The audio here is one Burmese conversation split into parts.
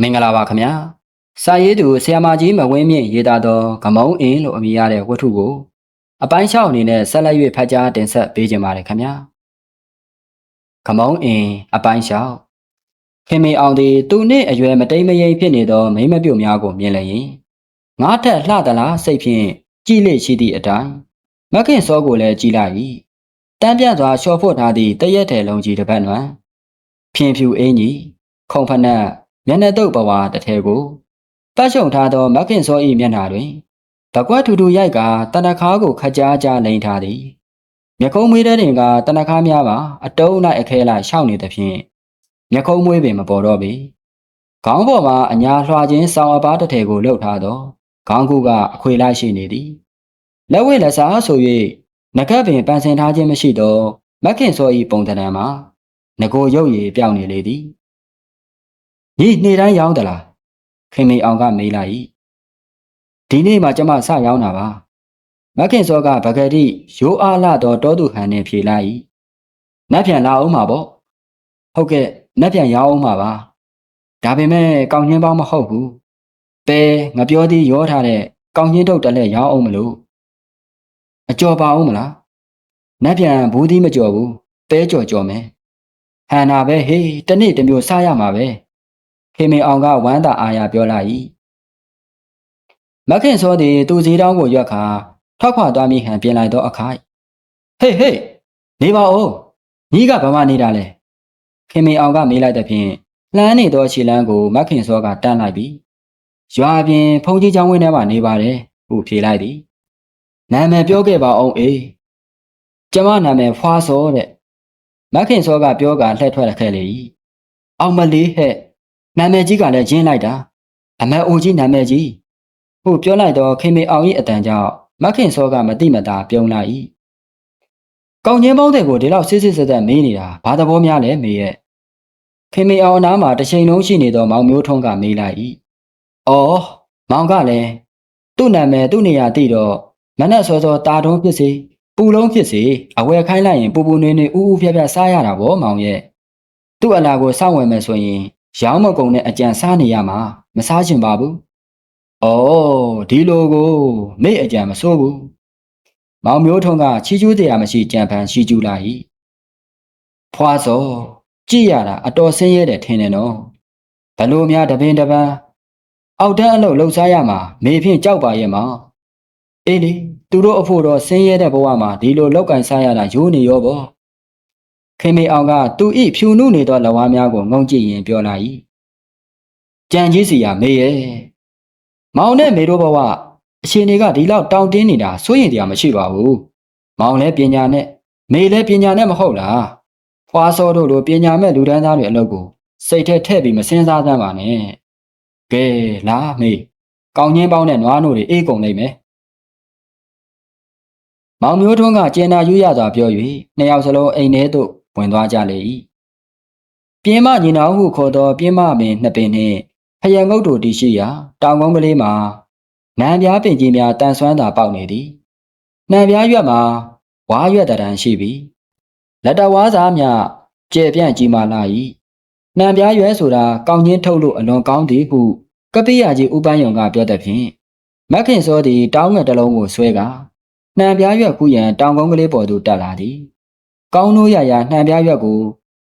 မင်္ဂလာပါခင်ဗျာစာရေးသူဆရာမကြီးမဝင်းမြင့်ရေးသားသောဂမုံအင်းလို့အမည်ရတဲ့ဝတ္ထုကိုအပိုင်း၆အနေနဲ့ဆက်လက်၍ဖတ်ကြားတင်ဆက်ပေးကြပါရခင်ဗျာဂမုံအင်းအပိုင်း၆ခင်မေအောင်သည်သူနှင့်အရွယ်မတိမ်မယိမ်ဖြစ်နေသောမိမပြုတ်များကိုမြင်လျင်ငါထက်လှသလားစိတ်ဖြင့်ကြည်လေရှိသည့်အတိုင်းမခင်စောကိုလည်းကြည်လိုက်၏တန်းပြန့်စွာရှော့ဖွတ်ထားသည့်တရက်တယ်လုံးကြီးတစ်ပတ်နွမ်းဖြင်ဖြူအင်းကြီးခုံဖနက် မျက်နှာတုပ်ပဝါတစ်ထဲကိုပတ်ရှုံထားသောမခင်စော၏မျက်နှာတွင်တကွက်ထူထူရိုက်ကတနခါကိုခကြားကြားလိန်ထားသည်မျက်ခုံးမွေးတဲ့တွင်ကတနခါများပါအတုံးလိုက်အခဲလိုက်ရှောက်နေသဖြင့်မျက်ခုံးမွေးပင်မပေါ်တော့ပေခေါင်းပေါ်မှာအညာလွှာချင်းဆောင်းအပားတစ်ထည်ကိုလှုပ်ထားသောခေါင်းကူကအခွေလိုက်ရှိနေသည်လက်ဝဲလက်စားဆို၍ငကပ်ပင်ပန်ဆင်ထားခြင်းမရှိသောမခင်စော၏ပုံသဏ္ဍာန်မှာငကိုရုပ်ရည်ပြောင်းနေလေသည် ညီနေ့တိုင်းရောင်းသလားခင်မေအောင်ကမေးလိုက်၏ဒီနေ့မှကျမစရောင်းတာပါမခင်စောကပကတိရိုးအားလာတော့တောသူဟန်နဲ့ဖြေလိုက်၏နတ်ပြန်လာအောင်မှာပေါ့ဟုတ်ကဲ့နတ်ပြန်ရောင်းအောင်မှာပါဒါပေမဲ့ကောင်းချင်းပေါင်းမဟုတ်ဘူးပဲငပြောသည်ရောထားတဲ့ကောင်းချင်းတုတ်တက်လက်ရောင်းအောင်မလို့အကျော်ပါအောင်မလားနတ်ပြန်ဘူးသီးမကျော်ဘူးပဲကြော်ကြော်မယ်ဟန်နာပဲဟေးတနေ့တစ်မျိုးစားရမှာပဲ ခေမေအောင်ကဝမ်းသာအားရပြောလိုက်၏မခင်စောသည်သူစည်းတောင်းကိုရွက်ခါထောက်ခွာသွားမိဟန်ပြင်လိုက်သောအခိုက်ဟေးဟေးနေပါဦးညီကဘာမှနေတာလဲခေမေအောင်ကမေးလိုက်တဲ့ဖြင့်လှမ်းနေသောခြေလမ်းကိုမခင်စောကတန်းလိုက်ပြီးရွာပြင်ဖုန်ကြီးချောင်းဝင်းထဲမှာနေပါတယ်ဟုဖြေလိုက်သည်နာမည်ပြောခဲ့ပါအောင်အေးကျမနာမည်ဖွာစောတဲ့မခင်စောကပြောကလှည့်ထွက်ခဲ့လေ၏အောင်မလေးဟဲ့ နာမည်ကြီးကလည်းရင်းလိုက်တာအမအိုကြီးနာမည်ကြီးဟုပြောလိုက်တော့ခင်မေအောင်၏အတန်ကြောင့်မခင်စောကမတိမတာပြုံးလိုက်၏ကောင်းချင်းပေါင်းတဲ့ကိုဒီလောက်စစ်စစ်ဆက်ဆက်မေးနေတာဘာသဘောများလဲမေရဲ့ခင်မေအောင်အနားမှာတစ်ချိန်လုံးရှိနေသောမောင်မျိုးထုံးကမေးလိုက်၏အော်မောင်ကလည်းသူ့နာမည်သူ့နေရာသိတော့မနဲ့စောစောတာတုံးဖြစ်စေပူလုံးဖြစ်စေအဝယ်ခိုင်းလိုက်ရင်ပူပူနေနေဥဥဖြက်ဖြက်စားရတာဗောမောင်ရဲ့သူ့အလာကိုစောင့်ဝင်မယ်ဆိုရင် ရောင်းမကုန်တဲ့အကြံစားနေရမှာမစားချင်ပါဘူး။အော်ဒီလိုကိုမိတ်အကြံမစိုးဘူး။မောင်မျိုးထုံးကချီကျူးတရားမရှိကြံဖန်ရှိကျူးလာ၏။ဖွာစောကြည့်ရတာအတော်ဆင်းရဲတယ်ထင်တယ်နော်။ဘလို့များတပင်တပန်းအောက်တန်းအလုပ်လှုပ်ရှားရမှာမေဖြင့်ကြောက်ပါရဲ့မောင်။အေးလေသူတို့အဖို့တော့ဆင်းရဲတဲ့ဘဝမှာဒီလိုလောက်ကင်စားရတာရိုးနေရောပေါ့။ ခင်မေအောင်ကသူဤဖြူနုနေသောလဝါးများကိုငုံကြည့်ရင်ပြောလာ၏ကြံကြီးစီရမေးရဲ့မောင်နဲ့မေတို့ဘဝအရှင်တွေကဒီလောက်တောင်းတင်းနေတာစိုးရင်တရားမရှိပါဘူးမောင်လည်းပညာနဲ့မေလည်းပညာနဲ့မဟုတ်လားဖွာစောတို့လိုပညာမဲ့လူတန်းသားတွေအလုပ်ကိုစိတ်ထဲထည့်ပြီးမစင်စားသမ်းပါနဲ့ကဲလာမေကောင်းချင်းပေါင်းတဲ့နွားနို့တွေအေးကုန်လိမ့်မယ်မောင်မျိုးထွန်းကကျင်နာယူရစွာပြော၍နှစ်ယောက်စလုံးအိမ်ထဲသို့ ဝင်သွားကြလေ၏ပြင်းမညီနောင်ဟုခေါ်သောပြင်းမပင်နှစ်ပင်နှင့်ဖယံငုတ်တို့တည်ရှိရာတောင်ကုန်းကလေးမှာနံပြားပင်ကြီးများတန်ဆွမ်းသာပေါက်နေသည်နံပြားရွက်မှာဝါရွက်တရံရှိပြီးလက်တဝါးစားများကျဲပြန့်ကြီးမာလာ၏နံပြားရွက်ဆိုတာကောင်းချင်းထုတ်လို့အလွန်ကောင်းသည်ဟုကပိယကြီးဥပန်းယုံကပြောတဲ့ဖြင့်မက်ခင်စောသည်တောင်းငယ်တစ်လုံးကိုဆွဲကာနှံပြားရွက်ကူးရန်တောင်ကုန်းကလေးပေါ်သို့တက်လာသည် ကောင်းနိုးရရနှံပြားရွက်ကို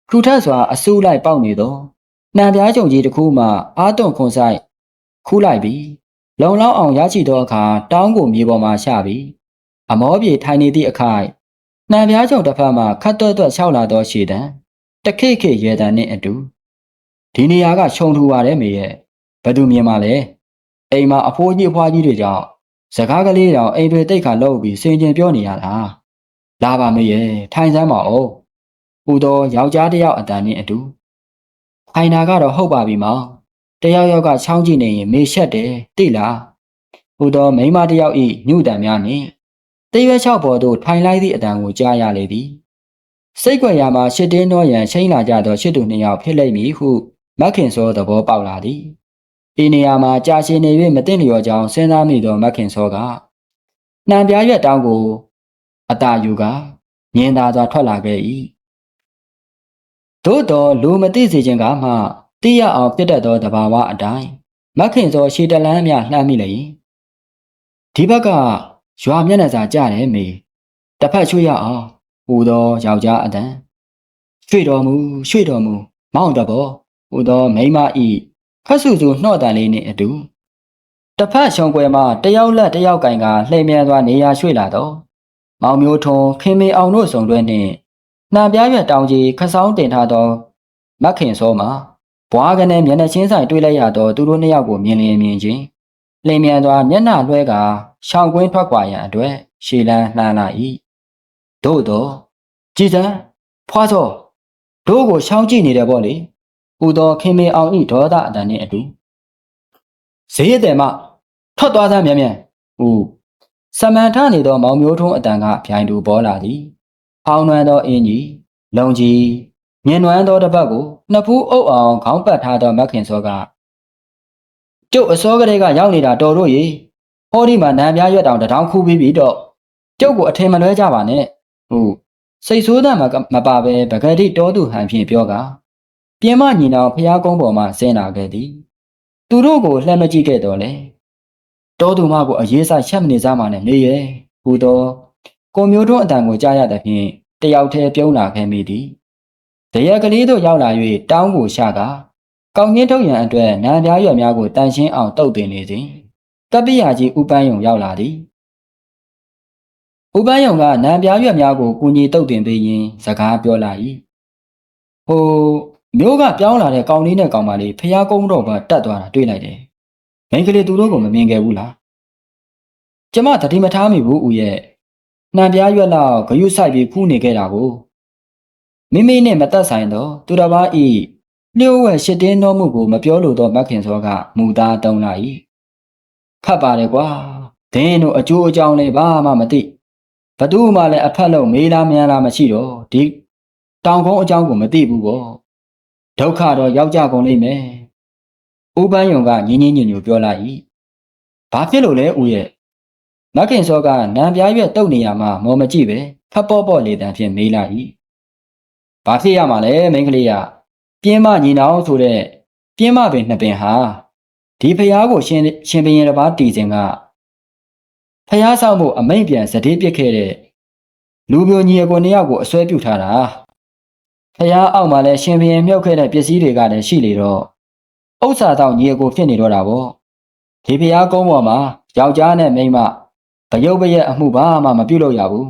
ထူထပ်စွာအဆူလိုက်ပေါက်နေသောနှံပြားကြုံကြီးတစ်ခုမှအာသွန်ခွန်ဆိုင်ခူးလိုက်ပြီးလုံလောက်အောင်ရရှိသောအခါတောင်းကိုမြေပေါ်မှချပြီးအမောပြေထိုင်နေသည့်အခိုက်နှံပြားကြုံတစ်ဖက်မှခတ်တွတ်တွတ်လျှောက်လာသောရှည်တံတခိခိရေတံနှင့်အတူဒီနေရာကခြုံထူပါတယ်မေရဲ့ဘယ်သူမြင်မှလဲအိမ်မှာအဖိုးကြီးအဖွားကြီးတွေကြောင့်စကားကလေးတောင်အိမ်ဖေတိတ်ခါလောက်ပြီးစင်ကြင်ပြောနေရတာ လာပါမေရဲ့ထိုင်စမ်းပါဦးဟူသောယောက်ျားတစ်ယောက်အတန်နှင့်အတူထိုင်တာကတော့ဟုတ်ပါပြီမောင်တယောက်ယောက်ကချောင်းကြည့်နေရင်မေရှက်တယ်သိလားဟူသောမိန်းမတစ်ယောက်ဤညှို့တံများနှင့်တရွက်ချောက်ပေါ်သို့ထိုင်လိုက်သည့်အတန်ကိုကြားရလေသည်စိတ်ွက်ရာမှာရှစ်တင်းတော်ရန်ချိန်လာကြသောရှစ်သူနှစ်ယောက်ဖြစ်လိမ့်မည်ဟုမက်ခင်စောသဘောပေါက်လာသည်ဤနေရာမှာကြာရှည်နေ၍မသိလျော်ကြောင်းစဉ်းစားမိသောမက်ခင်စောကနှံပြားရွက်တောင်းကို အတာယူကမြင်သာစွာထွက်လာခဲ့၏သို့တော်လူမသိစေခြင်းကမှသိရအောင်ဖြစ်တတ်သောတဘာဝအတိုင်းမခင်စောရှေတလန်းများလှမ်းမိလျင်ဒီဘက်ကရွာမျက်နှာစာကြတယ်မေတစ်ဖက်ရွှေ့ရအောင်ဟူသောယောက်ျားအတန်ရွှေ့တော်မူရွှေ့တော်မူမောင်းတဘောဟူသောမိန်းမဤခတ်ဆူဆူနှော့တန်လေးနှင့်အတူတစ်ဖက်ရှုံကွယ်မှတယောက်လက်တယောက်ကင်ကလှည့်မြန်စွာနေရာရွှေ့လာတော့ မောင်မျိုးထွန်းခင်မေအောင်တို့ဆောင်တွဲနှင့်နှံပြားရွက်တောင်ကြီးခဆောင်းတင်ထားသောမခင်စောမှာဘွားကနေမျက်နှာချင်းဆိုင်တွေ့လိုက်ရတော့သူတို့နှစ်ယောက်ကိုမြင်လျင်မြင်ချင်းလှည့်မြန်စွာမျက်နှာလွှဲကရှောင်းကွင်းထွက်ခွာရန်အတွက်ရှေလန်းလှမ်းလာ၏သို့တော့ကြည်စံဖွားစောတို့ကိုရှောင်းကြည့်နေတယ်ပေါ့လေဟူသောခင်မေအောင်ဤဒေါသအတန်နှင့်အတူဈေးတဲ့မှထွက်သွားစမ်းမြန်မြန်ဟူ စမန်ထနေသောမောင်မျိုးထုံးအတန်ကဖြိုင်တူပေါ်လာသည်ဖောင်းနှွမ်းသောအင်းကြီးလုံကြီးမြင်နွမ်းသောတစ်ပတ်ကိုနှစ်ဖူးအုပ်အောင်ခေါင်းပတ်ထားသောမခင်စောကကျုပ်အစောကလေးကရောက်နေတာတော်တို့ရေဟောဒီမှာနံပြားရွက်တောင်တထောင်ခူးပြီးပြီတော့ကျုပ်ကိုအထင်မလွဲကြပါနဲ့ဟုတ်စိတ်ဆိုးတဲ့မမပါပဲပကတိတောသူဟန်ဖြင့်ပြောကပြင်းမညီနောင်ဖျားကုန်းပေါ်မှဆင်းလာခဲ့သည်သူတို့ကိုလှမ်းမကြည့်ခဲ့တော့လေ တောသူမကိုအရေးဆိုင်ချက်မနေစားမှနဲ့နေရဲ့ဟူသောကိုမျိုးတို့အတန်ကိုကြားရတဲ့ဖြင့်တယောက်တည်းပြုံးလာခဲ့မိသည်တရက်ကလေးတို့ရောက်လာ၍တောင်းကိုရှာကကောင်းကင်းထုတ်ရန်အတွက်နံပြားရွက်များကိုတန်ရှင်းအောင်တုပ်တင်နေစဉ်ကပ္ပိယာကြီးဥပန်းယုံရောက်လာသည်ဥပန်းယုံကနံပြားရွက်များကိုကူညီတုပ်တင်ပေးရင်းစကားပြောလာ၏ဟိုမျိုးကပြောင်းလာတဲ့ကောင်လေးနဲ့ကောင်မလေးဖျားကုန်းတော့ကတတ်သွားတာတွေ့လိုက်တယ် မိန်းကလေးသူတို့ကိုမမြင်ခဲ့ဘူးလားကျမတတိမထားမိဘူးဦးရဲ့နှံပြားရွက်လောက်ဂယုဆိုင်ပြီးခူးနေခဲ့တာကိုမိမိနဲ့မသက်ဆိုင်တော့သူတစ်ပါးဤလျှို့ဝှက်ရှစ်တင်းတော်မှုကိုမပြောလို့တော့မခင်စောကမူသားတုံးလာ၏ခတ်ပါတယ်ကွာဒင်းတို့အကျိုးအကြောင်းလေးဘာမှမသိဘသူမှလည်းအဖက်လုံးမေးလားမြန်လားမရှိတော့ဒီတောင်ကုန်းအကြောင်းကိုမသိဘူးပေါ့ဒုက္ခတော့ရောက်ကြကုန်လိမ့်မယ် ဥပန်းယုံကညင်းညင်းညညပြောလိုက်၏ဘာဖြစ်လို့လဲဦးရဲ့မခင်စောကနံပြားရွက်တုတ်နေရမှာမော်မကြည့်ပဲဖတ်ပေါ့ပေါ့လေတန်ဖြင့်မေးလိုက်၏ဘာဖြစ်ရမှာလဲမိန်းကလေးကပြင်းမညီနောင်ဆိုတဲ့ပြင်းမပင်နှစ်ပင်ဟာဒီဖျားကိုရှင်ရှင်ဘရင်တစ်ပါးတည်ခြင်းကဖျားဆောင်မှုအမိန့်ပြန်စတဲ့ပြစ်ခဲ့တဲ့လူမျိုးညီအကိုနှစ်ယောက်ကိုအစွဲပြုထားတာဖျားအောက်မှာလည်းရှင်ဘရင်မြုပ်ခဲ့တဲ့ပစ္စည်းတွေကလည်းရှိလေတော့ ဥစ္စာတော့ညီအကိုဖြစ်နေတော့တာပေါ့ဒီဖျားကုန်းပေါ်မှာယောက်ျားနဲ့မိန်းမဗယုတ်ပရဲ့အမှုဘာမှမပြုတ်လို့ရဘူး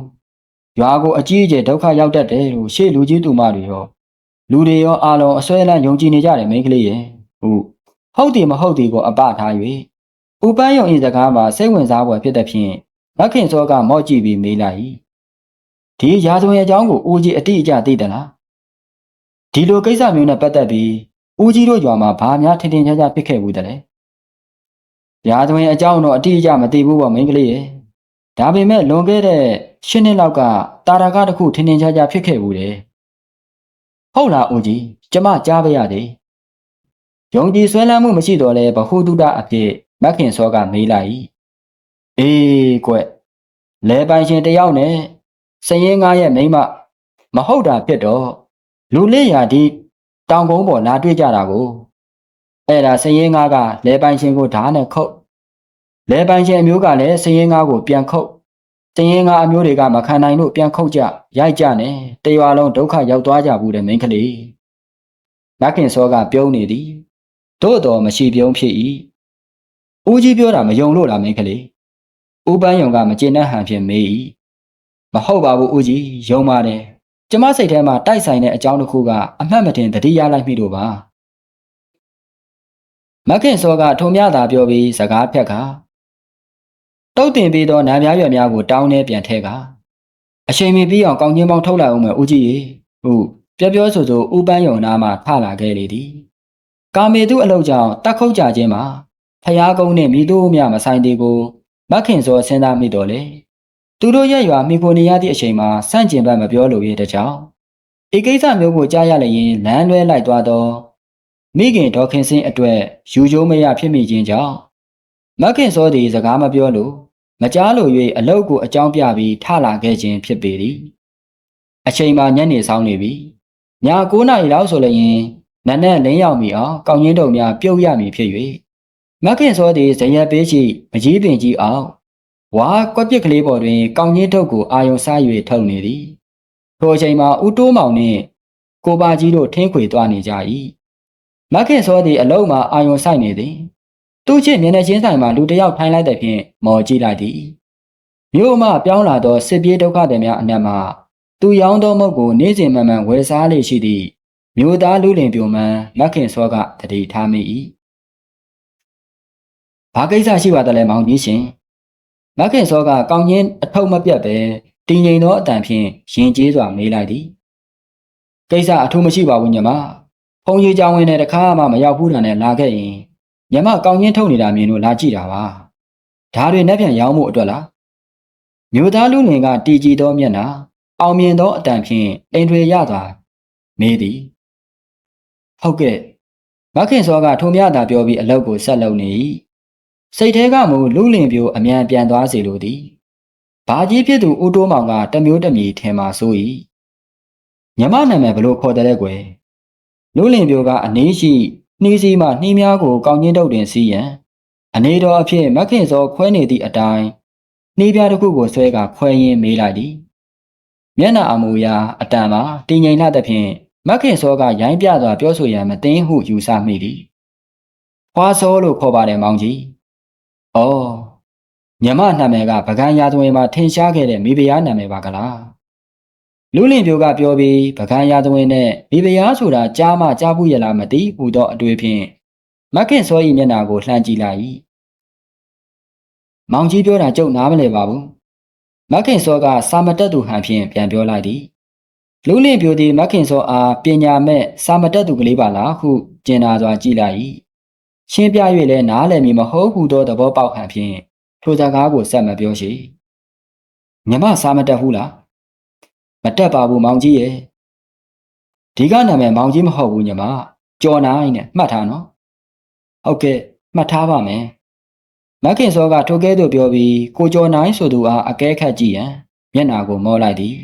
ရွာကိုအကြီးအကျယ်ဒုက္ခရောက်တတ်တယ်လို့ရှေ့လူကြီးသူမတွေရောလူတွေရောအားလုံးအစွဲလန်းယုံကြည်နေကြတယ်မိန်းကလေးရဲ့ဟုတ်ဟုတ်တယ်မဟုတ်တယ်ကိုအပထား၍ဥပန်းယုံဤစကားမှာစိတ်ဝင်စားဖွယ်ဖြစ်တဲ့ဖြင့်မခင်စောကမော့ကြည့်ပြီးမေးလိုက်ဒီရာဇဝင်အကြောင်းကိုဦးကြီးအတိအကျသိတယ်လားဒီလိုကိစ္စမျိုးနဲ့ပတ်သက်ပြီး ဦးကြီးတို့ရွာမှာဘာများထင်ထင်ရှားရှားဖြစ်ခဲ့ဘူးတဲ့လေရာဇဝင်အကြောင်းတော့အတိအကျမသိဘူးပေါ့မိန်းကလေးရဲ့ဒါပေမဲ့လွန်ခဲ့တဲ့ရှင်းနှစ်လောက်ကတာရာကတစ်ခုထင်ထင်ရှားရှားဖြစ်ခဲ့ဘူးတယ်ဟုတ်လားဦးကြီးကျမကြားပါရသည်ယုံကြည်ဆွဲလန်းမှုမရှိတော့လဲဘဟုတုတအဖြစ်မခင်စောကမေးလိုက်အေးကွလဲပိုင်ရှင်တယောက်နဲ့စရင်ငါရဲ့မိမမဟုတ်တာဖြစ်တော့လူလေးရာဒီ တောင်ကုန်းပေါ်လာတွေ့ကြတာကိုအဲ့ဒါစရင်ငါကလဲပိုင်ရှင်ကိုဓာတ်နဲ့ခုတ်လဲပိုင်ရှင်အမျိုးကလည်းစရင်ငါကိုပြန်ခုတ်စရင်ငါအမျိုးတွေကမခံနိုင်လို့ပြန်ခုတ်ကြရိုက်ကြနဲ့တရွာလုံးဒုက္ခရောက်သွားကြဘူးတဲ့မိန်းကလေးမခင်စောကပြုံးနေသည်သို့တော်မရှိပြုံးဖြစ်၏ဦးကြီးပြောတာမယုံလို့လားမင်းကလေးဦးပန်းယုံကမကျေနပ်ဟန်ဖြင့်မေး၏မဟုတ်ပါဘူးဦးကြီးယုံပါတယ် ကျမစိတ်ထဲမှာတိုက်ဆိုင်တဲ့အကြောင်းတစ်ခုကအမှတ်မတင်တတိရလိုက်မိလို့ပါမခင်စောကထုံမြသာပြောပြီးစကားဖြတ်ခါတုတ်တင်ပြီးသောနာပြားရွက်များကိုတောင်းနေပြန်ထဲကအချိန်မီပြီးအောင်ကောင်းချင်းပေါင်းထုတ်လိုက်အောင်မယ်ဦးကြီးရေဟုတ်ပြောပြောဆိုဆိုဦးပန်းယုံနာမှထလာခဲ့လေသည်ကာမေတုအလုတ်ကြောင့်တက်ခုတ်ကြခြင်းမှာဖျားကုန်းနှင့်မိတို့မြမဆိုင်သေးကိုမခင်စောစဉ်းစားမိတော်လေ သူတို့ရဲ့ရွာမိခိုနေရသည့်အချိန်မှာစန့်ကျင်ဘက်မပြောလိုရဲ့တကြောင်ဤကိစ္စမျိုးကိုကြားရလျင်လမ်းလွဲလိုက်သွားသောမိခင်ဒေါခင်စင်းအတွက်ယူကျိုးမရဖြစ်မိခြင်းကြောင့်မခင်စောသည်စကားမပြောလို့မကြားလို၍အလုတ်ကိုအကြောင်းပြပြီးထလာခဲ့ခြင်းဖြစ်ပေသည်အချိန်မှာညနေဆောင်နေပြီည9နာရီလောက်ဆိုလျင်နတ်နဲ့လင်းရောက်မိအောင်ကောင်းချင်းတုံများပြုတ်ရမည်ဖြစ်၍မက်ခင်စောသည်ဇရက်ပေးရှိမကြီးပင်ကြီးအောင် ဝါကွက်ပစ်ကလေးပေါ်တွင် ကောင်းချင်းတုတ်ကိုအာယုံစား၍ထုတ်နေသည်ထိုအချိန်မှာဦးတိုးမောင်နှင့်ကိုပါကြီးတို့ထင်းခွေသွားနေကြ၏မက်ခင်စောသည်အလုံးမှာအာယုံဆိုင်နေသည်သူ့ချစ်မျက်နှာချင်းဆိုင်မှာလူတစ်ယောက်ထိုင်လိုက်တဲ့ဖြင့်မော်ကြည့်လိုက်သည်မြို့မှပြောင်းလာသောစစ်ပြေးဒုက္ခသည်များအနက်မှသူရောင်းသောမုတ်ကိုနေ့စဉ်မှန်မှန်ဝယ်စားလေရှိသည့်မြို့သားလူလင်ပြိုမှန်မက်ခင်စောကတတိထားမိ၏ဘာကိစ္စရှိပါသလဲမောင်ကြီးရှင် မက်ခင်စောကကောင်းချင်းအထုပ်မပြတ်ပဲတင်ငိမ်သောအတန်ဖြင့်ရင်ကျေးစွာမေးလိုက်သည်ကိစ္စအထူးမရှိပါဘူးညီမဖုန်ကြီးကြောင်ဝင်တဲ့တခါမှမရောက်ဘူးတာနဲ့လာခဲ့ရင်ညီမကောင်းချင်းထုတ်နေတာမြင်လို့လာကြည့်တာပါဒါတွေနဲ့ပြန်ရောင်းမှုအတွက်လားမြို့သားလူငင်ကတီကြည်သောမျက်နှာအောင်မြင်သောအတန်ဖြင့်အိမ်တွေရသွားမေးသည်ဟုတ်ကဲ့မခင်စောကထုံမြတာပြောပြီးအလောက်ကိုဆက်လုပ်နေ၏ စိတ်ထဲကမူလူလင်ပြိုအမြန်ပြန်သွားစေလိုသည်ဘာကြီးဖြစ်သူဦးတိုးမောင်ကတမျိုးတမီထင်မှဆို၏ညမနာမည်ဘလို့ခေါ်တဲ့ကွယ်လူလင်ပြိုကအနေရှိနှီးစီမှနှီးများကိုကောင်းချင်းတုတ်တင်စီးရန်အနေတော်အဖြစ်မခင်စောခွဲနေသည့်အတိုင်းနှီးပြားတစ်ခုကိုဆွဲကခွဲရင်းမေးလိုက်သည်မျက်နှာအမူအရာအတန်မှာတင်ငိမ်လာသဖြင့်မခင်စောကရိုင်းပြစွာပြောဆိုရန်မသိဟုယူဆမိသည်။ဖွာစောလို့ခေါ်ပါတယ်မောင်ကြီး။ အော်မြမနာမည်ကပကံရာသွင်းမှာထင်ရှားခဲ့တဲ့မိဖုရားနာမည်ပါကလား။လူလင်ပြိုကပြောပြီးပကံရာသွင်းနဲ့မိဖုရားဆိုတာကြားမှကြားဘူးရလားမသိဟူသောအတွေ့ဖြင့်မခင်စော၏မျက်နှာကိုလှမ်းကြည့်လိုက်၏။မောင်ကြီးပြောတာကြုတ်နားမလဲပါဘူး။မခင်စောကစာမတက်သူဟန်ဖြင့်ပြန်ပြောလိုက်သည်လူလင့်ပြိုသည်မခင်စောအားပညာမဲ့စာမတက်သူကလေးပါလားဟုကျင်နာစွာကြည့်လိုက်၏ ရှင်းပြ၍လည်းနားလည်မည်မဟုတ်ဟုသောသဘောပေါက်ဟန်ဖြင့်ထိုစကားကိုဆက်မပြောရှိမြမစာမတက်ဘူးလားမတက်ပါဘူးမောင်ကြီးရဲ့ဒီကနာမည်မောင်ကြီးမဟုတ်ဘူးညီမကြော်နိုင်နဲ့မှတ်ထားနော်ဟုတ်ကဲ့မှတ်ထားပါမယ်မခင်စောကထိုကဲသို့ပြောပြီးကိုကျော်နိုင်ဆိုသူအားအကဲခတ်ကြည့်ရန်မျက်နာကိုမောလိုက်သည်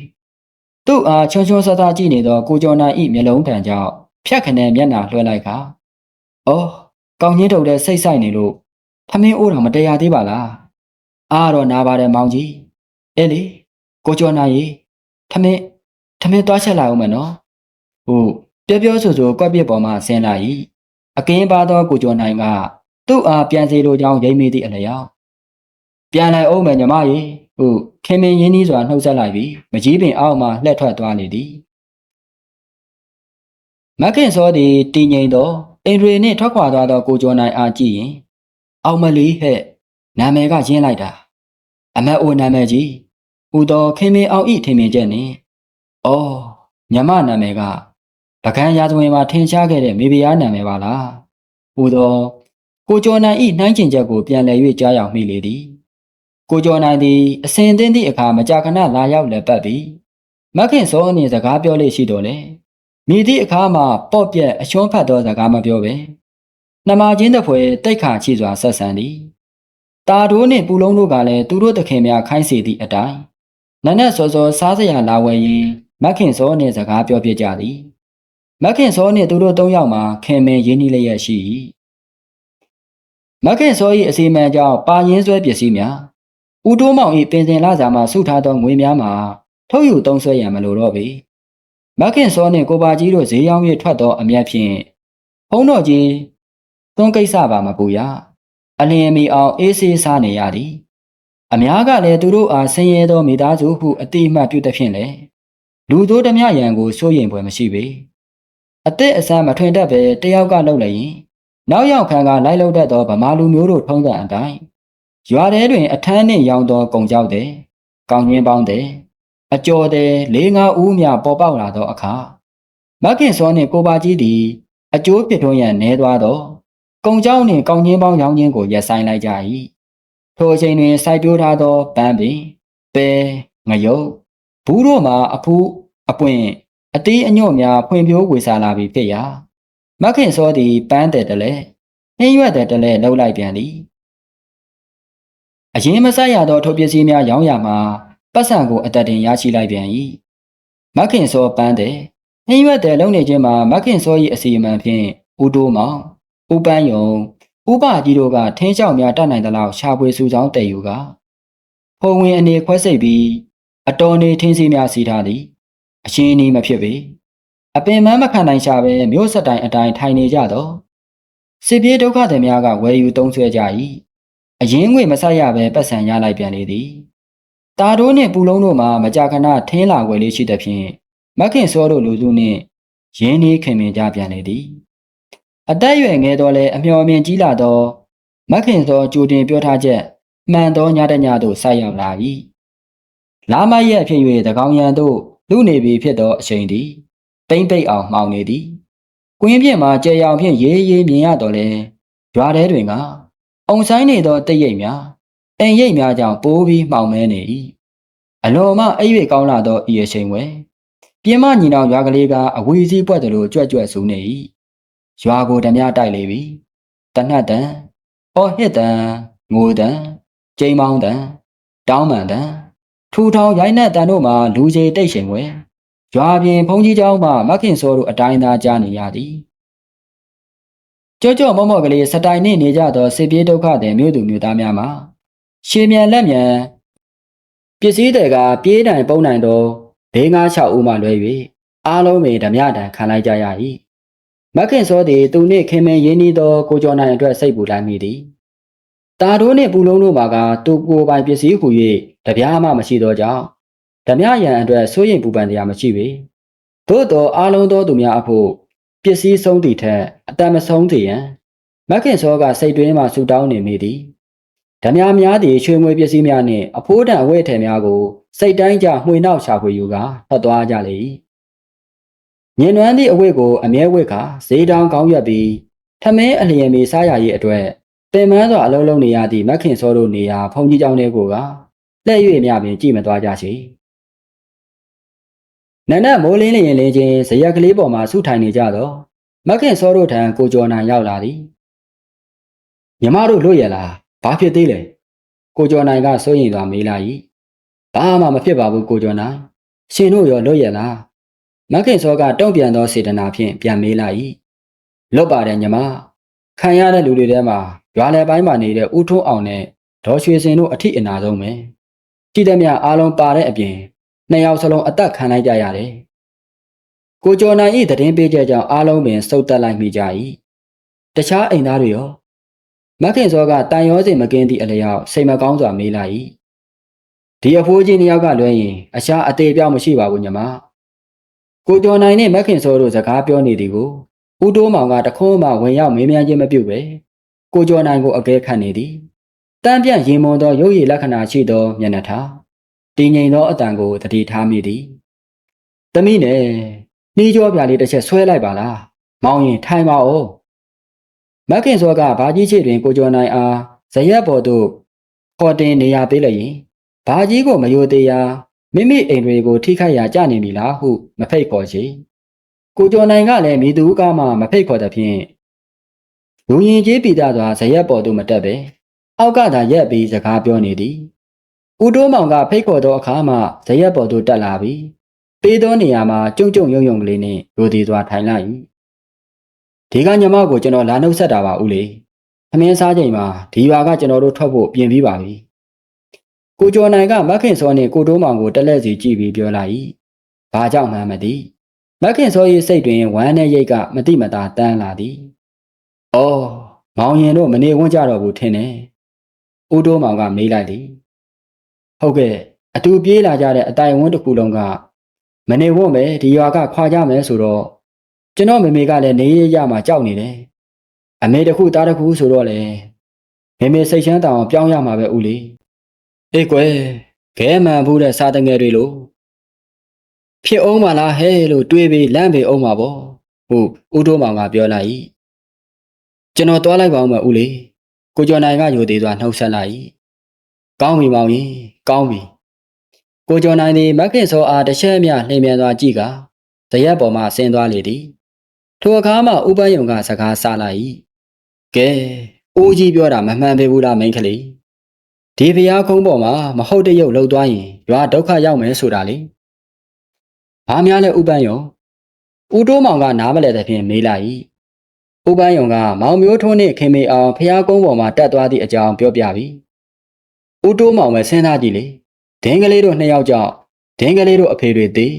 သူ့အားချွန်းချွန်းဆဆကြည့်နေသောကိုကျော်နိုင်၏မျက်လုံးတန်ကြောင့်ဖြတ်ခနဲမျက်နာလွှဲလိုက်က။အော် ကောင်းချင်းထုတ်တဲ့စိတ်ဆိုင်နေလို့ထမင်းအိုးတော်မတရားသေးပါလား။အားတော့နာပါတယ်မောင်ကြီး။အေးလေကိုကျော်နိုင်ရေထမင်းထမင်းသွားချက်လိုက်အောင်မယ်နော်။ဟုတ်ပြောပြောဆိုဆိုကွက်ပြစ်ပေါ်မှာဆင်းလာ၏။အကင်းပါသောကိုကျော်နိုင်ကသူ့အားပြန်စီလိုကြောင်းရိပ်မိသည့်အလျောက်ပြန်လိုက်အောင်မယ်ညီမရေဟုခင်မင်းရင်းနှီးစွာနှုတ်ဆက်လိုက်ပြီးမကြီးပင်အောက်မှလှည့်ထွက်သွားလေသည်မခင်စောသည်တည်ငြိမ်သော အင်ရီနှင့်ထွက်ခွာသွားသောကိုကျော်နိုင်အားကြည့်ရင် အောင်မလီဟဲ့နာမည်ကရင်းလိုက်တာ အမတ်အိုနာမည်ကြီးဟူသောခင်မင်းအောင်ဤထင်မြင်ချက်နှင့်အော်မြမနာမည်ကပကံရာဇဝင်မှာထင်ရှားခဲ့တဲ့မိဖုရားနာမည်ပါလားဟူသောကိုကျော်နိုင်ဤနှိုင်းကျင်ချက်ကိုပြန်လည်၍ကြားရောက်မိလေသည်ကိုကျော်နိုင်သည်အစဉ်သင်းသည့်အခါမကြာခဏလာရောက်လက်ပတ်ပြီးမခင်စောအနေစကားပြောလေရှိတော်လေ မိသည့်အခါမှပေါ့ပြက်အချွန်းဖတ်သောစကားမပြောပဲနှမချင်းတဖွဲတိတ်ခါချီစွာဆက်ဆံသည်တာတိုးနှင့်ပူလုံးတို့ကလည်းသူတို့တခင်များခိုင်းစေသည့်အတိုင်းနနက်စောစောစားစရာလာဝယ်ရင်မခင်စောနှင့်စကားပြောပြကြသည်မခင်စောနှင့်သူတို့သုံးယောက်မှာခင်မင်ရင်းနှီးလျက်ရှိ၏မခင်စော၏အစီအမံကြောင့်ပါရင်ဆွဲပစ္စည်းများဦးတိုးမောင်၏ပင်စင်လာစာမှစုထားသောငွေများမှာထုတ်ယူသုံးဆွဲရန်မလိုတော့ပေ မခင်စောနှင့်ကိုပါကြီးတို့ဈေးရောင်း၍ထွက်သောအမျက်ဖြင့်ဖုံးတော်ကြီးသွန်းကိစ္စပါမပူရအလင်းမီအောင်အေးဆေးစားနေရသည်အများကလည်းသူတို့အားဆင်းရဲသောမိသားစုဟုအတိအမှတ်ပြုသဖြင့်လေလူတို့ဓမြရန်ကိုစိုးရင်ပွဲမရှိပေအသက်အဆန်းမထွင်တတ်ပဲတယောက်ကလှုပ်လိုက်ရင်နောက်ရောက်ခံကလိုက်လှုပ်တတ်သောဗမာလူမျိုးတို့ထုံးတဲ့အတိုင်းရွာထဲတွင်အထမ်းနှင့်ရောင်းသောကုံကြောက်တဲ့ကောင်းရင်းပေါင်းတဲ့ အကျော်တဲ့လေးငါးဦးမြပေါ်ပေါက်လာသောအခါမခင်စောနှင့်ကိုပါကြီးသည်အကျိုးပြထွန်းရန်နေသွားသောကုံကြောက်နှင့်ကောင်းရင်းပေါင်းရောင်းခြင်းကိုရပ်ဆိုင်လိုက်ကြ၏ထိုအချိန်တွင်စိုက်ပျိုးထားသောပန်းပင်ပဲငရုတ်ဘူးတို့မှာအဖူးအပွင့်အသေးအညွတ်များဖွံ့ဖြိုးဝေစားလာပြီဖြစ်ရာမခင်စောသည်ပန်းတဲ့တလဲနှင်းရွက်တဲ့တလဲလှုပ်လိုက်ပြန်သည်အရင်မဆက်ရသောထုတ်ပစ္စည်းများရောင်းရမှာ ပတ်စံကိုအတက်တင်ရရှိလိုက်ပြန်၏မခင်စောပန်းတဲ့နှင်းရွက်တဲ့လုံနေခြင်းမှာမက်ခင်စော၏အစီအမံဖြင့်ဦးတိုးမောင်ဦးပန်းယုံဥပကြီးတို့ကထင်းလျှောက်များတတ်နိုင်သလောက်ရှာဖွေစုဆောင်တည်ယူကဖုံဝင်အနေခွဲစိတ်ပြီးအတော်နေထင်းစီများစီထားသည်အရှင်းအနီးမဖြစ်ပေအပင်မမခံနိုင်ရှာပဲမြို့ဆက်တိုင်အတိုင်းထိုင်နေကြတော့စစ်ပြေးဒုက္ခသည်များကဝယ်ယူသုံးဆွဲကြ၏အရင်ငွေမဆက်ရပဲပတ်စံရလိုက်ပြန်လေသည် တာတို့နှင့်ပူလုံးတို့မှာမကြာခဏထင်းလာွယ်လေးရှိသဖြင့်မက်ခင်စောတို့လူစုနှင့်ရင်းနှီးခင်မင်ကြပြန်လေသည်အသက်အရွယ်ငယ်တော့လဲအမျော်အမြင်ကြီးလာသောမက်ခင်သောကြိုတင်ပြောထားချက်မှန်သောညတညသို့ဆိုက်ရောက်လာ၏လာမရက်ဖြစ်၍တကောင်ရန်သို့လူနေပြီဖြစ်သောအချိန်သည်တိမ့်ပိတ်အောင်မှောင်နေသည်ကွင်းပြင်မှာကြဲရောင်ဖြင့်ရေးရေးမြင်ရတော့လဲရွာထဲတွင်ကအုံဆိုင်နေသောတိတ်ရိပ်များ အိမ်ရိပ်များကြောင့်ပိုးပြီးမှောင်မဲနေ၏အလွန်မှအိပ်၍ကောင်းလာသောဤအချိန်ဝယ်ပြင်းမညီနောင်ရွာကလေးကအဝီစီးပွက်သလိုကြွက်ကြွက်ဆူနေ၏ရွာကိုဓမြတိုက်လေပြီတနတ်တန်အော်ဟစ်တန်ငိုတန်ကျိန်မောင်းတန်တောင်းပန်တန်ထူထောင်ရိုင်းနှက်တန်တို့မှာလူကြီးတိတ်ရှင်ဝဲရွာပြင်ဘုံကြီးเจ้าမှမခင်စောတို့အတိုင်းသားကြားနေရသည်ကြောကြောမော့မော့ကလေးစတိုင်နှင့်နေကြသောစစ်ပြေးဒုက္ခသည်မြို့သူမြို့သားများမှာ ရှေမြန်လက်မြန်ပစ္စည်းတွေကပြေးတိုင်ပုံနိုင်သော၄၅၆ဦးမှလွဲ၍အားလုံးပင်ဓမြတံခံလိုက်ကြရ၏မခင်စောသည်သူနှင့်ခင်မင်ရင်းနှီးသောကိုကျော်နိုင်အတွက်စိတ်ပူလိုက်မိသည်တာတို့နှင့်ပူလုံးတို့မှာကသူကိုယ်ပိုင်ပစ္စည်းဟူ၍တပြားမှမရှိသောကြောင့်ဓမြရန်အတွက်စိုးရိမ်ပူပန်တရားမရှိပေသို့သောအားလုံးသောသူများအဖို့ပစ္စည်းဆုံးသည့်ထက်အတန်မဆုံးစေရန်မခင်စောကစိတ်တွင်းမှဆူတောင်းနေမိသည် ဓမြများသည်ရွှေငွေပစ္စည်းများနှင့်အဖိုးတန်အဝတ်အထည်များကိုစိတ်တိုင်းကြမှွေနှောက်ရှာဖွေယူကာထွက်သွားကြလေ၏ညင်နွမ်းသည့်အဝတ်ကိုအမြဲဝတ်ကာဈေးတောင်ကောင်းရွက်ပြီးထမင်းအလျင်မီစားရရေးအတွက်ပင်မန်းစွာအလုံးလုံးနေရသည့်မက်ခင်စောတို့နေရာဖုန်ကြီးကျောင်းတွေကိုကလှည့်၍မြပင်ကြည့်မသွားကြချေနန္ဒမိုးလင်းလျင်လင်းချင်းဇရက်ကလေးပေါ်မှာဆုထိုင်နေကြတော့မက်ခင်စောတို့ထံကိုကျော်နိုင်ရောက်လာသည်မြမတို့လွတ်ရလား ဘာဖြစ်သေးလဲကိုကျော်နိုင်ကစိုးရင်စွာမေးလာ၏ဘာမှမဖြစ်ပါဘူးကိုကျော်နိုင်ရှင်တို့ရောလွတ်ရလားမခင်စောကတုံ့ပြန်သောစေတနာဖြင့်ပြန်မေးလိုက်၏လွတ်ပါတယ်ညီမခံရတဲ့လူတွေထဲမှာရွာလယ်ပိုင်းမှာနေတဲ့ဦးထွန်းအောင်နဲ့ဒေါ်ရွှေစင်တို့အထိအနာဆုံးပဲကြည်တဲ့မြအားလုံးပါတဲ့အပြင်နှစ်ယောက်စလုံးအသက်ခံလိုက်ကြရတယ်ကိုကျော်နိုင်၏တည်င်းပေးချက်ကြောင့်အားလုံးပင်စုတ်တက်လိုက်မိကြ၏တခြားအိမ်သားတွေရော မခင်စောကတန်ရောစင်မကင်းသည့်အလျောက်စိတ်မကောင်းစွာမေးလိုက်၏ဒီအဖိုးကြီးနှစ်ယောက်ကလွှဲရင်အခြားအသေးပြောင်းမရှိပါဘူးညီမကိုကျော်နိုင်နဲ့မခင်စောတို့စကားပြောနေသည်ကိုဦးတိုးမောင်ကတခုံးမှဝင်ရောက်မေးမြန်းခြင်းမပြုပဲကိုကျော်နိုင်ကိုအကဲခတ်နေသည်တန်းပြန့်ရင်မွန်သောရုပ်ရည်လက္ခဏာရှိသောမျက်နှာထားတည်ငြိမ်သောအတန်ကိုတတိထားမိသည်တမိနဲ့နှီးကြောပြလေးတစ်ချက်ဆွဲလိုက်ပါလားမောင်းရင်ထိုင်ပါဦး မခင်စောကဘာကြီးချစ်တွင်ကိုကျော်နိုင်အားဇရက်ပေါ်သို့ခေါ်တင်နေရပေးလျင်ဘာကြီးကိုမယိုသေးရာမိမိအိမ်တွေကိုထိခိုက်ရာကြနေပြီလားဟုမဖိတ်ခေါ်ချေကိုကျော်နိုင်ကလည်းမိသူကမှမဖိတ်ခေါ်သဖြင့်လူရင်ကြီးပိတာစွာဇရက်ပေါ်သို့မတက်ပဲအောက်ကသာရက်ပြီးစကားပြောနေသည်ဦးတိုးမောင်ကဖိတ်ခေါ်သောအခါမှဇရက်ပေါ်သို့တက်လာပြီးပေးသောနေရာမှာကြုံကြုံယုံယုံကလေးနှင့်ရိုသေစွာထိုင်လိုက်၏ ဒီကညမကိုကျွန်တော်လာနှုတ်ဆက်တာပါဦးလေအမင်းစားချိန်မှာဒီရွာကကျွန်တော်တို့ထွက်ဖို့ပြင်ပြီးပါပြီကိုကျော်နိုင်ကမခင်စောနှင့်ကိုတိုးမောင်ကိုတက်လက်စီကြည့်ပြီးပြောလိုက်၏ဘာကြောင့်မှမသိမခင်စော၏စိတ်တွင်ဝမ်းနဲ့ရိတ်ကမတိမတာတန်းလာသည်အော်မောင်ရင်တို့မနေဝန်းကြတော့ဘူးထင်တယ်ဦးတိုးမောင်ကမေးလိုက်သည်ဟုတ်ကဲ့အတူပြေးလာကြတဲ့အတိုင်ဝန်းတစ်ခုလုံးကမနေဝန်းပဲဒီရွာကခွာကြမယ်ဆိုတော့ ကျွန်တော်မေမေကလည်းနေရရမှကြောက်နေတယ်အမေတခုသားတခုဆိုတော့လေမေမေစိတ်ချမ်းသာအောင်ပြောင်းရမှာပဲဦးလေးအေးကွယ်ခဲမှန်ဘူးတဲ့စားတငယ်တွေလို့ဖြစ်အောင်မလားဟဲ့လို့တွေးပြီးလန့်ပေအောင်ပါဗောဟုတ်ဦးတိုးမောင်ကပြောလိုက်၏ကျွန်တော်သွားလိုက်ပါဦးမဦးလေးကိုကျော်နိုင်ကယူသေးသွားနှုတ်ဆက်လိုက်၏ကောင်းပြီမောင်ကြီးကောင်းပြီကိုကျော်နိုင်သည်မက်ခင်စောအားတစ်ချက်မျှနှိမ်မြန်သွားကြည့်ကဇရက်ပေါ်မှဆင်းသွားလေသည် ထိုအခါမှဥပယုံကစကားဆလိုက်၏ကဲအိုးကြီးပြောတာမမှန်ပေဘူးလားမိန်းကလေးဒီဖျားခုံးပေါ်မှာမဟုတ်တဲ့ရုပ်လှုပ်သွားရင်ရွာဒုက္ခရောက်မယ်ဆိုတာလေဘာများလဲဥပယုံဦးတိုးမောင်ကနားမလဲတဲ့ဖြင့်မေးလိုက်၏ဥပန်းယုံကမောင်မျိုးထွန်းနှင့်ခင်မေအောင်ဖျားကုန်းပေါ်မှာတက်သွားသည့်အကြောင်းပြောပြပြီဦးတိုးမောင်ပဲစဉ်းစားကြည့်လေဒင်းကလေးတို့နှစ်ယောက်ကြောင့်ဒင်းကလေးတို့အဖေတွေသေး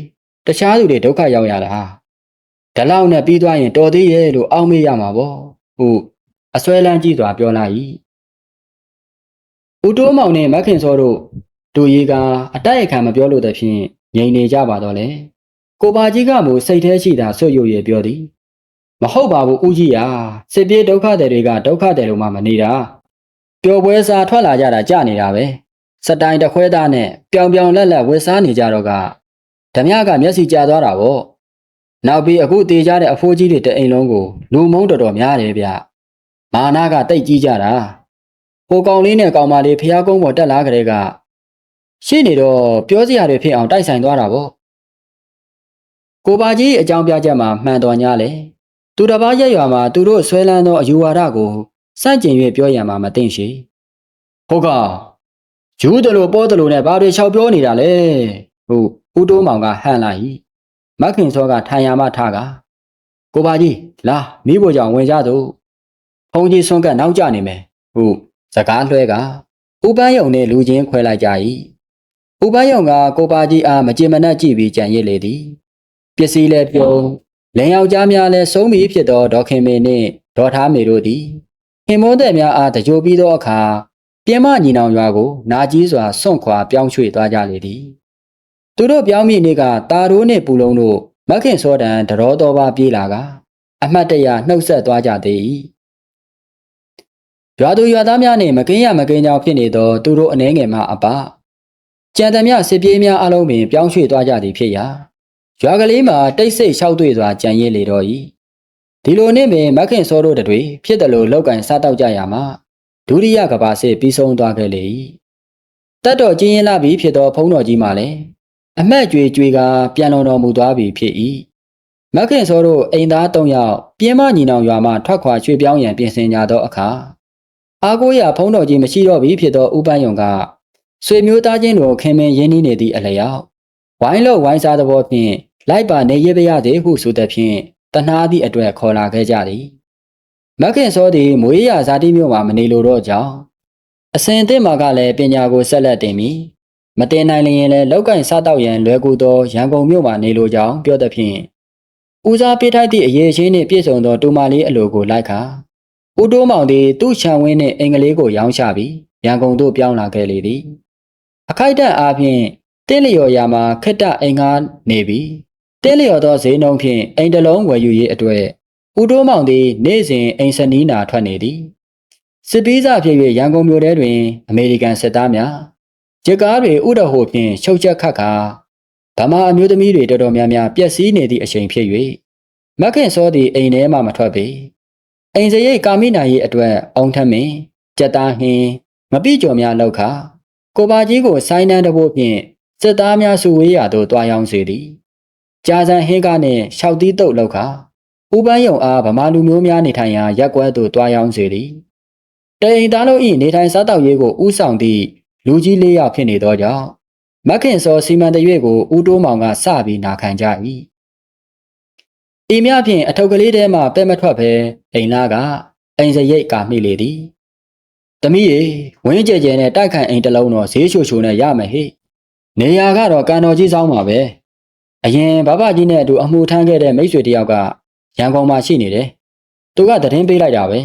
တခြားသူတွေဒုက္ခရောက်ရတာ ဒါလောက်နဲ့ပြီးသွားရင်တော်သေးရဲ့လို့အောက်မေ့ရမှာပေါ့ဟုအစွဲလန်းကြည့်စွာပြောလိုက်၏ဦးတိုးမောင်နှင့်မခင်စောတို့တို့ရေးကအတိုက်အခံမပြောလို့တဖြင့်ငြိမ်နေကြပါတော့လေကိုပါကြီးကမူစိတ်แท้ရှိတာဆွတ်ရွရပြောသည်မဟုတ်ပါဘူးဦးကြီးရာစစ်ပြေးဒုက္ခတွေတွေကဒုက္ခတွေလုံးမှမနေတာပျော်ပွဲစားထွက်လာကြတာကြနေတာပဲစတိုင်တခွဲသားနဲ့ပြောင်ပြောင်လက်လက်ဝစ်စားနေကြတော့ကဓမြကမျက်စိကျသွားတာပေါ့ နောက်ပြီးအခုတေကြတဲ့အဖိုးကြီးတွေတအိမ်လုံးကိုလူမုန်းတော်တော်များတယ်ဗျမာနာကတိတ်ကြီးကြတာဟိုကောင်လေးနဲ့ကောင်မလေးဖျားကုန်းပေါ်တက်လာကြတဲ့ကရှိနေတော့ပြောစရာတွေဖြစ်အောင်တိုက်ဆိုင်သွားတာပေါ့ကိုပါကြီးအကြောင်းပြချက်မှာမှန်တော်ညာလေသူတစ်ပါးရက်ရွာမှာသူတို့ဆွဲလန်းသောအယူဝါဒကိုစန့်ကျင်၍ပြောရမှာမသိရှိဟုတ်ကယူတယ်လို့ပေါ်တယ်လို့နဲ့ဘာတွေလျှောက်ပြောနေတာလဲဟုတ်ဦးတိုးမောင်ကဟန်လိုက် မခင်စောကထိုင်ရမထကကိုပါကြီးလာမိဖို့ကြောင့်ဝင်ကြသို့ဖုန်ကြီးဆွန့်ကနောက်ကျနေမယ်ဟုတ်စကားလွှဲကဥပန်းယုံနဲ့လူချင်းခွဲလိုက်ကြ၏ဥပန်းယုံကကိုပါကြီးအားမကြင်မနှက်ကြည့်ပြီးကြံရစ်လေသည်ပစ္စည်းလည်းပြုံးလင်ယောက်ျားများလည်းဆုံးပြီဖြစ်သောဒေါခင်မေနှင့်ဒေါ်ထားမေတို့သည်ခင်မိုးတဲ့များအားတကြိုပြီးသောအခါပြင်မညီနောင်ရွာကိုနာကြီးစွာစွန့်ခွာပြောင်းရွှေ့သွားကြလေသည် သူတို့ပြောင်းမိနေကတာရိုးနှင့်ပူလုံးတို့မခင်စောတန်တရောတော်ပါပြေးလာကအမှတ်တရနှုတ်ဆက်သွားကြသေး၏ရွာသူရွာသားများနှင့်မကင်းရမကင်းကြောင်ဖြစ်နေသောသူတို့အနှဲငယ်မှအပကြံတမြစစ်ပြေးများအလုံးပင်ပြောင်းရွှေ့သွားကြသည်ဖြစ်ရာရွာကလေးမှာတိတ်ဆိတ်လျှောက်တွေ့စွာကြံရည်လေတော့၏ဒီလိုနှင့်ပင်မခင်စောတို့တွေဖြစ်တယ်လို့လောက်ကင်စားတောက်ကြရမှာဒုတိယကဘာစစ်ပြီးဆုံးသွားခဲ့လေ၏တတ်တော်ကျင်းရင်လာပြီဖြစ်သောဖုံးတော်ကြီးမှလည်း အမက်ကြွေကြွေကပြန်လုံတော်မူသွားပြီဖြစ်၏မခင်စောတို့အိမ်သား၃ယောက်ပြင်းမညီနောင်ရွာမှထွက်ခွာရွှေ့ပြောင်းရန်ပြင်ဆင်ကြသောအခါအားကိုးရဖုံးတော်ကြီးမရှိတော့ပြီဖြစ်သောဥပန်းယုံကဆွေမျိုးသားချင်းတို့ခင်မင်ရင်းနှီးနေသည့်အလျောက်ဝိုင်းလို့ဝိုင်းစားသောဖြင့်လိုက်ပါနေရပါရသည်ဟုဆိုသည်ဖြင့်တနာသည့်အတွက်ခေါ်လာခဲ့ကြသည်မခင်စောသည်မွေးရဇာတိမြို့မှာမနေလိုတော့ကြောင်းအစဉ်အသစ်မှာကလည်းပညာကိုဆက်လက်တင်ပြီး မတင်နိုင်လျင်လည်းလောက်ကင်စားတော့ရန်လွယ်ကူသောရန်ကုန်မြို့မှာနေလိုကြောင်းပြောသည်ဖြင့်ဦးစားပေးထိုက်သည့်အရေးချင်းနှင့်ပြည့်စုံသောတူမလေးအလိုကိုလိုက်ခါဦးတိုးမောင်သည်သူ့ခြံဝင်းနှင့်အင်္ဂလိပ်ကိုရောင်းချပြီးရန်ကုန်သို့ပြောင်းလာခဲ့လေသည်အခိုက်အတန့်အားဖြင့်တင်းလျော်ရာမှာခက်တအိမ်ကားနေပြီးတင်းလျော်သောဈေးနှုန်းဖြင့်အိမ်တလုံးဝယ်ယူရေးအတွက်ဦးတိုးမောင်သည်နေ့စဉ်အိမ်စနီးနာထွက်နေသည်စစ်ပီးစာဖြစ်၍ရန်ကုန်မြို့ထဲတွင်အမေရိကန်စစ်သားများ ဂျက်ကားတွေဥဒဟိုဖြင့်ရှုပ်ချက်ခတ်ခါဗမာအမျိုးသမီးတွေတော်တော်များများပျက်စီးနေသည့်အချိန်ဖြစ်၍မက်ခင်စောသည်အိမ်ထဲမှမထွက်ပေအိမ်စရိတ်ကာမိနာရေးအတွက်အောင်ထမင်းကြက်သားဟင်းမပြည့်ကြော်များလောက်ခါကိုပါကြီးကိုဆိုင်းနှန်းတဘို့ဖြင့်စစ်သားများစုဝေးရာသို့တွားရောက်စေသည်ကြာစံဟင်းကားနှင့်ရှောက်သီးတုပ်လောက်ခါဥပန်းယုံအားဗမာလူမျိုးများနေထိုင်ရာရက်ကွက်သို့တွားရောက်စေသည်တိန်သားလုံး၏နေထိုင်စားတောက်ရေးကိုဥဆောင်သည့် လူကြီးလေးယောက်ဖြစ်နေသောကြောင့်မခင်စောစီမံတရွေ့ကိုဦးတိုးမောင်ကစပြီးနာခံကြ၏အိမ်များဖြင့်အထုပ်ကလေးထဲမှပဲ့မထွက်ဘဲအိမ်သားကအိမ်စရိတ်ကာမိလေသည်။သမီးရေဝင်းကြဲကြဲနဲ့တိုက်ခိုင်အိမ်တစ်လုံးတော့ဈေးချိုချိုနဲ့ရမယ်ဟိ။နေရာကတော့ကန်တော်ကြီးဆောင်ပါပဲ။အရင်ဘဘကြီးနဲ့အတူအမှုထမ်းခဲ့တဲ့မိတ်ဆွေတယောက်ကရန်ကုန်မှာရှိနေတယ်။သူကသတင်းပေးလိုက်တာပဲ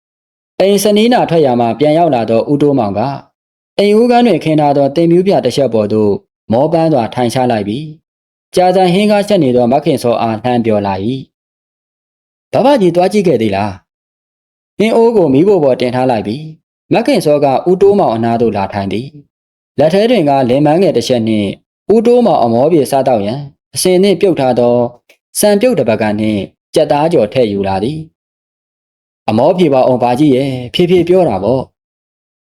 ။အိမ်စနီးနာထွက်ရမှာပြန်ရောက်လာတော့ဦးတိုးမောင်က အိမ်ဦးကန်းတွင်ခင်းထားသောတင်မြူးပြတစ်ချက်ပေါ်သို့မောပန်းစွာထိုင်ချလိုက်ပြီးကြာစံဟင်းကားချက်နေသောမခင်စောအားလှမ်းပြောလာ၏ဘဘကြီးတွားကြည့်ခဲ့သေးလားဟင်းအိုးကိုမိဖို့ပေါ်တင်ထားလိုက်ပြီးမခင်စောကဦးတိုးမောင်အနားသို့လာထိုင်သည်လက်ထဲတွင်ကလင်မန်းငယ်တစ်ချက်နှင့်ဦးတိုးမောင်အမောပြေစားတော့ရန်အစင်နှင့်ပြုတ်ထားသောစံပြုတ်တစ်ပတ်ကနှင့်ကြက်သားကြော်ထည့်ယူလာသည်အမောပြေပါအောင်ဘာကြီးရဲ့ဖြည်းဖြည်းပြောတာပေါ့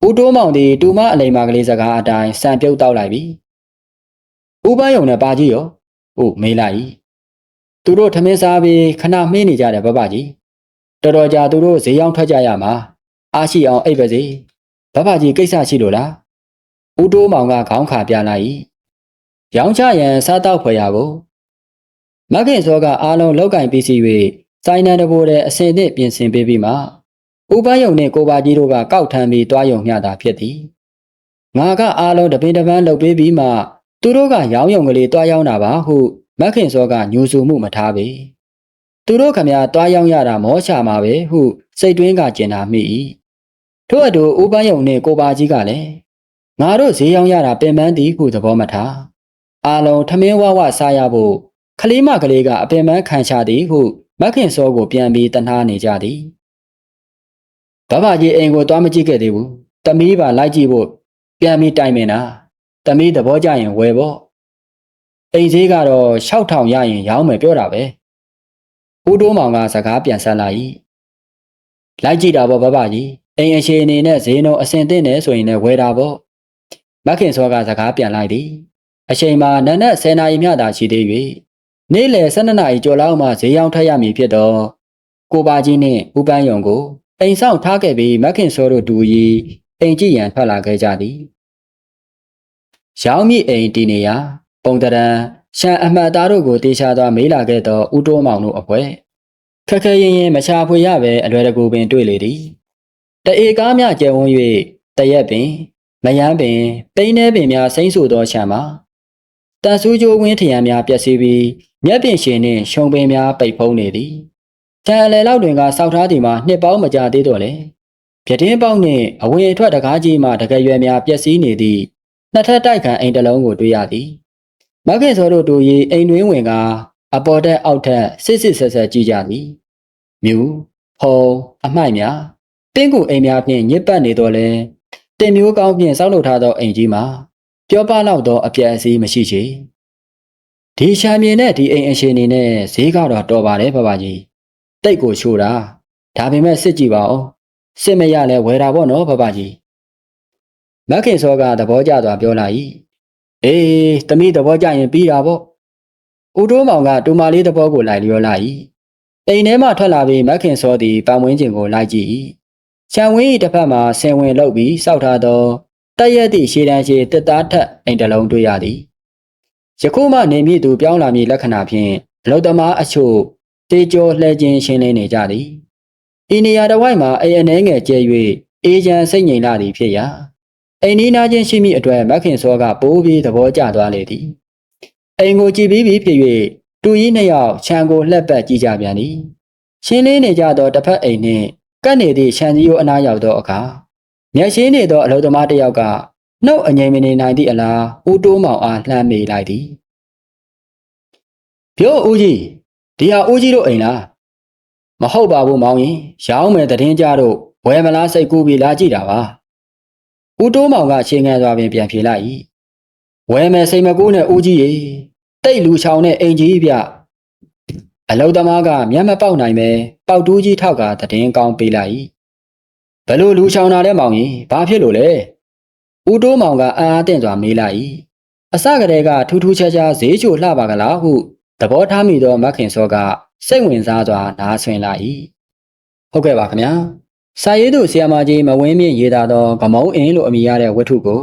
ဦးတိုးမောင်သည်တူမအလိမ်မာကလေးစကားအတိုင်းစံပြုတ်တောက်လိုက်ပြီဦးပန်းယုံနဲ့ပါကြီးရောဟုတ်မေးလိုက်သူတို့ထမင်းစားပြီးခဏမင်းနေကြတယ်ဘဘကြီးတော်တော်ကြာသူတို့ဈေးရောက်ထွက်ကြရမှာအားရှိအောင်အိပ်ပါစေဘဘကြီးကိစ္စရှိလို့လားဦးတိုးမောင်ကခေါင်းခါပြလိုက်ရောင်းချရန်စားတော့ဖွယ်ရကိုမခင်စောကအားလုံးလောက်ကင်ပစ္စည်း၍စိုင်းနံတဘိုးတဲ့အစင်သင့်ပြင်ဆင်ပေးပြီးမှ ဥပန်းယုံနှင့်ကိုပါကြီးတို့ကကောက်ထမ်းပြီးတွားယုံမျှတာဖြစ်သည်ငါကအားလုံးတပင်တပန်းလုပ်ပေးပြီးမှသူတို့ကရောင်းယုံကလေးတွားရောက်တာပါဟုမခင်စောကညူဆူမှုမထားပေသူတို့ခမတွားရောက်ရတာမောချမှာပဲဟုစိတ်တွင်းကကျင်တာမိ၏ထို့အတူဥပန်းယုံနှင့်ကိုပါကြီးကလည်းငါတို့ဈေးရောက်ရတာပင်ပန်းသည်ဟုသဘောမထားအားလုံးထမင်းဝဝစားရဖို့ခလေးမကလေးကအပင်ပန်းခံချသည်ဟုမခင်စောကိုပြန်ပြီးတနာနေကြသည် ဘဘကြီးအိမ်ကိုသွားမကြည့်ခဲ့သေးဘူးတမီးပါလိုက်ကြည့်ဖို့ပြန်ပြီးတိုင်မင်တာတမီးသဘောကျရင်ဝယ်ပေါ့အိမ်ဈေးကတော့6000ရရင်ရောင်းမယ်ပြောတာပဲဦးတိုးမောင်ကစကားပြန်ဆက်လာ၏လိုက်ကြည့်တာပေါ့ဘဘကြီးအိမ်အရှိအနေနဲ့ဈေးနှုန်းအဆင်သင့်နေဆိုရင်လည်းဝယ်တာပေါ့မခင်စောကစကားပြန်လိုက်သည်အချိန်မှာနနက်10နာရီမျှသာရှိသေး၍နေ့လယ်12နာရီကျော်လောက်မှဈေးရောင်းထက်ရမည်ဖြစ်တော့ကိုပါကြီးနှင့်ဦးပန်းယုံကို အိမ်ဆောင်ထားခဲ့ပြီးမခင်စောတို့တူရီအိမ်ကြည့်ရန်ထွက်လာခဲ့ကြသည်ရောင်းမိအိမ်တည်နေရာပုံတရံရှန်အမှတ်သားတို့ကိုတေချာစွာမေးလာခဲ့သောဦးတိုးမောင်တို့အဖွဲခက်ခဲရင်ရင်မချာဖွေရပဲအလွယ်တကူပင်တွေ့လေသည်တအေကားမြကျယ်ဝန်း၍တရက်ပင်မယမ်းပင်ပိန်းနှဲပင်များစိမ့်ဆူသောခြံမှာတန်ဆူးကြိုးဝင်းထရံများပြက်စီးပြီးမျက်ပင်ရှင်နှင့်ရှုံပင်များပိတ်ဖုံးနေသည် ခြံအလယ်လောက်တွင်ကစောက်ထားသည်မှာနှစ်ပေါင်းမကြသေးတော့လေပြတင်းပေါက်နှင့်အဝင်အထွက်တကားကြီးမှတကယ်ရွယ်များပျက်စီးနေသည့်နှစ်ထပ်တိုက်ခံအိမ်တစ်လုံးကိုတွေ့ရသည်မခင်စောတို့တို့၏အိမ်တွင်ဝင်ကအပေါ်တက်အောက်ထက်စစ်စစ်ဆက်ဆက်ကြည့်ကြသည်မြူဖုံအမိုက်များတင်းကူအိမ်များဖြင့်ညစ်ပတ်နေတော့လဲတင်မျိုးကောင်းဖြင့်စောက်လုပ်ထားသောအိမ်ကြီးမှာပြောပလောက်သောအပြက်အစည်းမရှိချေဒီချာမြင်တဲ့ဒီအိမ်အရှင်နေနဲ့ဈေးကတော့တော်ပါတယ်ဘဘကြီး တိတ်ကိုရှိုးတာဒါပေမဲ့စစ်ကြည့်ပါဦးစစ်မရလဲဝယ်တာပေါ့နော်ဘဘကြီးမခင်စောကသဘောကျစွာပြောလာ၏အေးတမိသဘောကျရင်ပြီးတာပေါ့ဦးတိုးမောင်ကတူမလေးသဘောကိုလိုက်လျောလာ၏အိမ်ထဲမှထွက်လာပြီးမခင်စောသည်ပန်ဝင်းကျင်ကိုလိုက်ကြည့်၏ချံဝင်း၏တစ်ဖက်မှာဆင်ဝင်လုပ်ပြီးစောက်ထားသောတက်ရက်သည့်ရှည်တန်းရှည်တစ်သားထက်အိမ်တစ်လုံးတွေ့ရသည်ယခုမှနေမည်သူပြောင်းလာမည်လက္ခဏာဖြင့်အလုသမားအချို့ တေကျော်လှဲခြင်းရှင်းလင်းနေကြသည်ဤနေရာတစ်ဝိုက်မှာအိမ်အနှဲငယ်ကျဲ၍အေးချမ်းစိတ်ငြိမ်လာသည်ဖြစ်ရာအိမ်နီးနားချင်းရှိမိအတွက်မခင်စောကပိုးပြီးသဘောကျသွားလေသည်အိမ်ကိုကြည်ပြီးပြီဖြစ်၍တူကြီးနှစ်ယောက်ခြံကိုလှက်ပတ်ကြည့်ကြပြန်သည်ရှင်းလင်းနေကြသောတစ်ဖက်အိမ်နှင့်ကပ်နေသည့်ခြံစည်းရိုးအနားရောက်သောအခါမျက်ရှင်းနေသောအလုသမားတစ်ယောက်ကနှုတ်အငိမ်မနေနိုင်သည့်အလားဦးတိုးမောင်အားလှမ်းမေးလိုက်သည်ပြောဦးကြီး ဒီဟာဦးကြီးတို့အိမ်လားမဟုတ်ပါဘူးမောင်ရင်ရောင်းမယ်တည်င်းကြတော့ဝယ်မလားစိတ်ကူးပြီးလာကြည့်တာပါဦးတိုးမောင်ကချိန်ငံစွာပင်ပြန်ဖြေလိုက်၏ဝယ်မယ်စိတ်မကူးနဲ့ဦးကြီးရေတိတ်လူချောင်နဲ့အိမ်ကြီးပြအလုသမားကမျက်မပေါက်နိုင်ပဲပေါက်တူးကြီးထောက်ကတည်င်းကောင်းပေးလိုက်၏ဘလို့လူချောင်တာလဲမောင်ရင်ဘာဖြစ်လို့လဲဦးတိုးမောင်ကအာအားတင့်စွာမေးလိုက်၏အစကတည်းကထူးထူးခြားခြားဈေးချိုလှပါကလားဟု သဘောထားမိသောမခင်စောကစိတ်ဝင်စားစွာနားဆွင့်လာ၏ဟုတ်ကဲ့ပါခင်ဗျာစာရေးသူဆီယမာကြီးမဝင်းမြင့်ရေးသားသောဗမုံအင်းလို့အမည်ရတဲ့ဝတ္ထုကို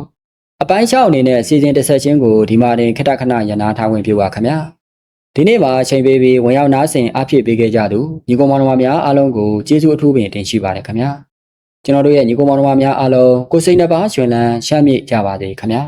အပိုင်း၆အနေနဲ့စီစဉ်တစ်ဆက်ချင်းကိုဒီမှာတင်ခက်ခဏရနာထားဝင်ပြပါခင်ဗျာဒီနေ့မှာအချိန်ပေးပြီးဝင်ရောက်နားဆင်အဖြစ်ပေးခဲ့ကြသူညီကောင်မောင်နှမများအားလုံးကိုကျေးဇူးအထူးပင်တင်ရှိပါတယ်ခင်ဗျာကျွန်တော်တို့ရဲ့ညီကောင်မောင်နှမများအားလုံးကိုစိတ်နှပါရှင်လန်းချမ်းမြေ့ကြပါစေခင်ဗျာ